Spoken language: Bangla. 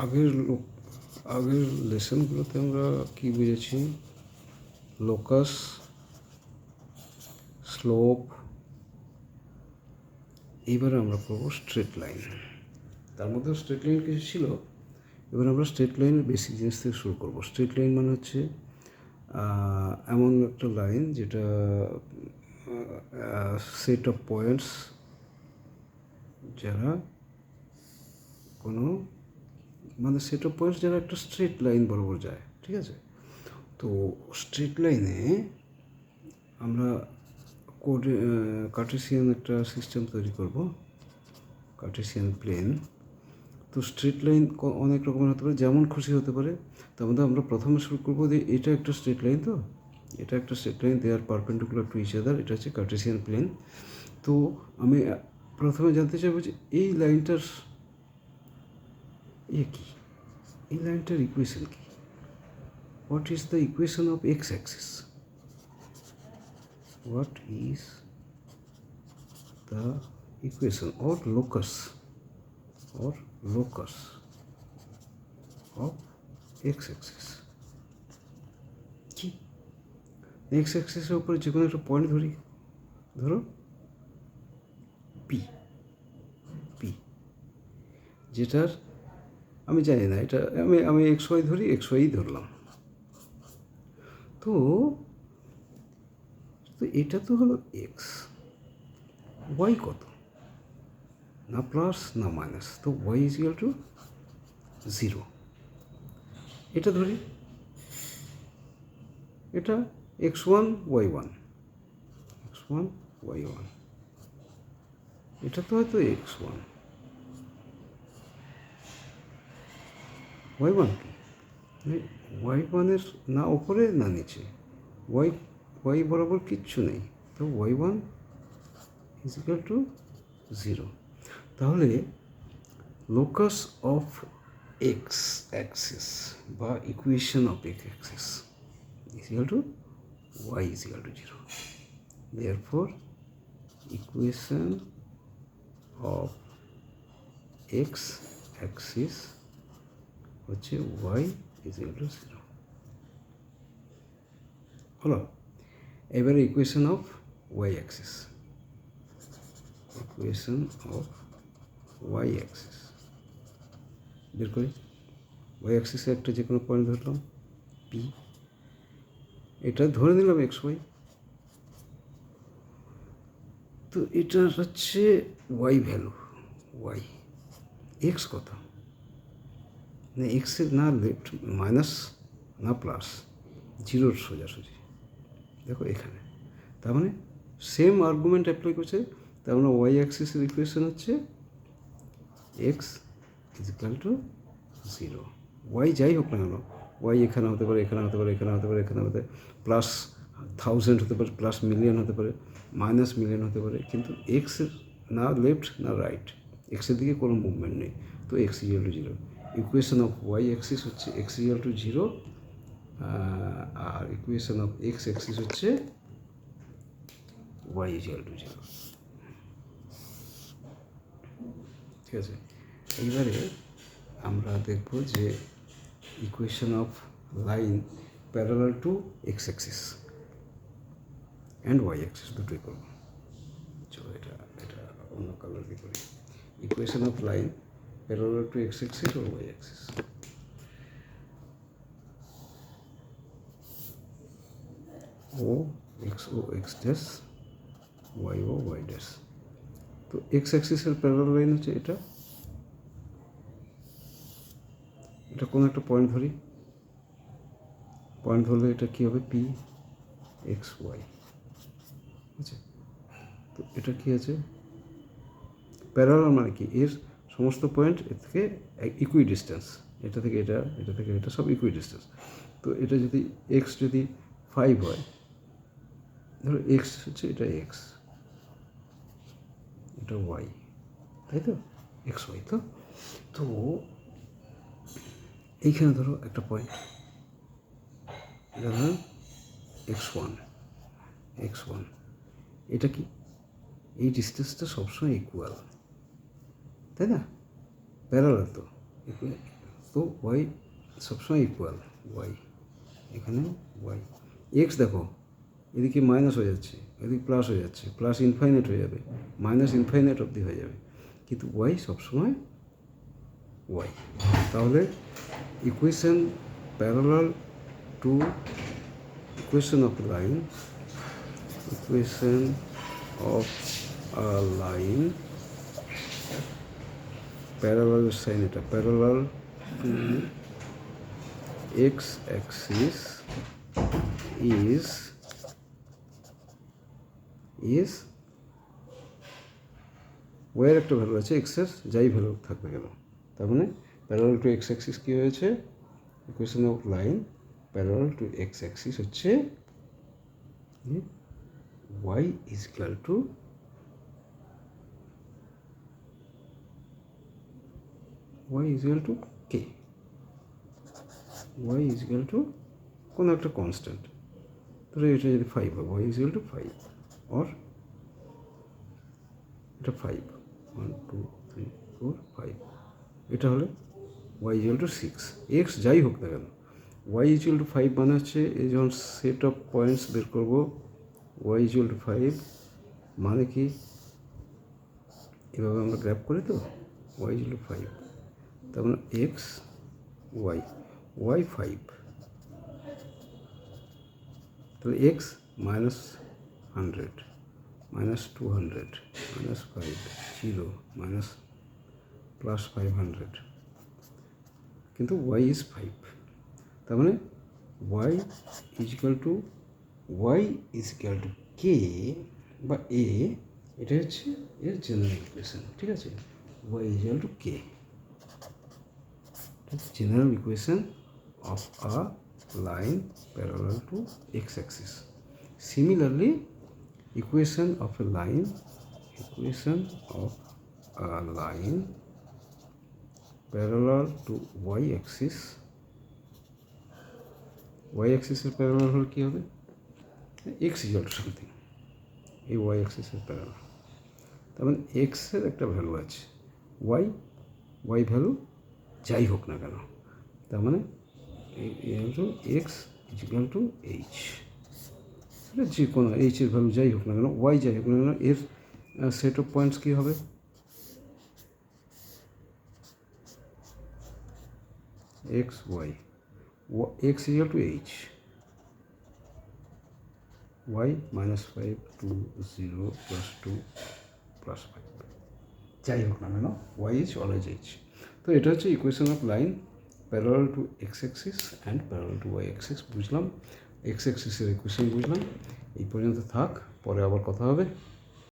আগের লোক, আগের লেসনগুলোতে আমরা কি বুঝেছি? লোকাস, স্লোপ, এইবারে আমরা করব স্ট্রেট লাইন। তার মধ্যে স্ট্রেট লাইন কিছু ছিল, এবার আমরা স্ট্রেট লাইনের বেসিক জিনিস থেকে শুরু করব। স্ট্রেট লাইন মানে হচ্ছে এমন একটা লাইন যেটা সেট অফ পয়েন্টস যারা কোনো মানে সেট অফ পয়েন্টস যারা একটা স্ট্রেট লাইন বরাবর যায়, ঠিক আছে? তো স্ট্রেট লাইনে আমরা কোড কার্টেসিয়ান একটা সিস্টেম তৈরি করব কার্টেসিয়ান প্লেন তো স্ট্রেট লাইন অনেক রকমের হতে পারে, যেমন খুশি হতে পারে। তার মধ্যে আমরা প্রথমে শুরু করব যে এটা একটা স্ট্রেট লাইন তো? এটা একটা straight line they are perpendicular to each other এটা হচ্ছে কার্টেসিয়ান প্লেন তো আমি প্রথমে জানতে চাইব যে এই লাইনটার এ কি এই লাইনটার ইকুয়েশন কি what is the equation of X axis what is the equation or locus or locus of x-axis কি এক্স অ্যাক্সিসের উপরে যে কোনো একটা পয়েন্ট ধরি ধরো পি পি যেটার আমি জানি না, এটা আমি আমি এক্স ওয়াই ধরি এক্স ওয়াই ধরলাম। তো তো এটা তো হলো এক্স ওয়াই কত? না প্লাস না মাইনাস তো Y is equal to zero এটা ধরি। এটা X one Y one X one Y one এটা তো হয়তো এক্স ওয়ান ওয়াই ওয়ান কি? ওয়াই ওয়ানের না ওপরে না নিচে? ওয়াই ওয়াই বরাবর কিচ্ছু নেই। তো Y one is equal to zero তাহলে লোকাস অফ এক্স অ্যাক্সিস বা equation of X axis is equal to Y is equal to zero therefore equation of X axis হচ্ছে Y is equal to zero হলো? এবারে equation of Y axis equation of Y axis বের করি। ওয়াই অ্যাক্সিসে একটা যে কোনো পয়েন্ট ধরলাম পি এটা ধরে নিলাম এক্স ওয়াই তো এটা হচ্ছে ওয়াই ভ্যালু ওয়াই এক্স না এক্সের না লেফট মাইনাস না প্লাস জিরোর সোজাসুজি। দেখো এখানে। তার মানে সেম আর্গুমেন্ট অ্যাপ্লাই করছে, তার মানে ওয়াই অ্যাক্সিসের ইকুয়েশন হচ্ছে X is equal to zero Y যাই হোক না কেন ওয়াই এখানে হতে পারে, এখানে হতে পারে, এখানে হতে পারে, এখানে হতে প্লাস থাউজেন্ড হতে পারে প্লাস মিলিয়ন হতে পারে মাইনাস মিলিয়ন হতে পারে, কিন্তু এক্সের না লেফট না রাইট এক্সের দিকে কোনো মুভমেন্ট নেই। তো X is equal to zero equation of Y axis হচ্ছে X is equal to zero R equation of X axis হচ্ছে Y is equal to zero ঠিক আছে? এইবারে আমরা দেখব যে equation of line parallel to X axis and Y axis দুটোই করব। চলো এটা এটা অন্য কালার দিয়ে করি। Equation of line parallel to X axis or Y axis O X ও এক্স ড্যাশ ওয়াই ও ওয়াই ড্যাশ তো এক্স অ্যাক্সিসের প্যারালাল লাইন হচ্ছে এটা। এটা কোনো একটা পয়েন্ট ধরি। পয়েন্ট ধরলে এটা কী হবে? পি এক্স ওয়াই আছে তো এটা কী আছে? প্যারালাল মানে কি? এর সমস্ত পয়েন্ট এর থেকে ইকুই ডিস্টেন্স এটা থেকে এটা এটা থেকে এটা, সব ইকুই ডিস্টেন্স তো এটা যদি এক্স যদি ফাইভ হয়, ধরো এক্স হচ্ছে এটা এক্স এটা ওয়াই তাই তো? এক্স ওয়াই তো? তো এইখানে ধরো একটা পয়েন্ট এটা ধরো এক্স ওয়ান এক্স ওয়ান এটা কি? এই ডিস্টেন্সটা সবসময় ইকুয়াল তাই না? প্যারালাল তো। তো ওয়াই সবসময় ইকুয়াল ওয়াই এখানে ওয়াই এক্স দেখো, এদিকে মাইনাস হয়ে যাচ্ছে, এদিকে প্লাস হয়ে যাচ্ছে প্লাস ইনফাইনাইট হয়ে যাবে মাইনাস ইনফাইনাইট অবধি হয়ে যাবে। কিন্তু ওয়াই সবসময় ওয়াই তাহলে equation parallel to equation of line equation of line parallel sign এটা parallel to X axis is is ওয়ের একটা ভ্যালু আছে এক্সের যাই ভ্যালু থাকবে কেন। তার মানে প্যারালাল টু এক্স অ্যাক্সিস কী হয়েছে? Equation of line parallel to X axis হচ্ছে Y is equal to Y is equal to K Y is equal to কোনো একটা কনস্ট্যান্ট ধরো এটা যদি ফাইভ হয় Y is equal to five or এটা five one two three four five এটা হলে Y equal to six X যাই হোক না কেন ওয়াই ইকুয়াল টু ফাইভ মানে হচ্ছে এই যখন সেট অফ পয়েন্টস বের করব ওয়াই ইকুয়াল টু ফাইভ মানে কি? এভাবে আমরা গ্র্যাপ করি তো? ওয়াই ইকুয়াল টু ফাইভ তার মানে এক্স ওয়াই ওয়াই ফাইভ তাহলে X minus hundred minus two hundred minus five zero minus plus five hundred কিন্তু ওয়াই ইজ ফাইভ তার মানে Y is equal to Y is equal to K বা এ এটা হচ্ছে এর জেনারেল ইকুয়েশন ঠিক আছে? Y is equal to K general equation of a line parallel to x-axis. Similarly, equation of a line, equation of a line parallel to y-axis. y-axis এর parallel হলে কি হবে x equal to something এই y-axis এর parallel তার মানে x এর একটা ভ্যালু আছে y y ভ্যালু যাই হোক না কেন, তার মানে two X is equal to H. যে কোনো এইচের ভ্যালু যাই হোক না কেন, ওয়াই যাই হোক না কেন, এর সেট অফ পয়েন্টস কী হবে? X Y X is equal to H. Y minus five two zero plus two plus five. যাই হোক না কেন, ওয়াই ইজ অলওয়েজ এইচ। তো এটা হচ্ছে equation of line parallel to X axis and parallel to Y axis বুঝলাম? এক্স এক্সিসের ইকুয়েশন বুঝলাম। এই পর্যন্ত থাক, পরে আবার কথা হবে।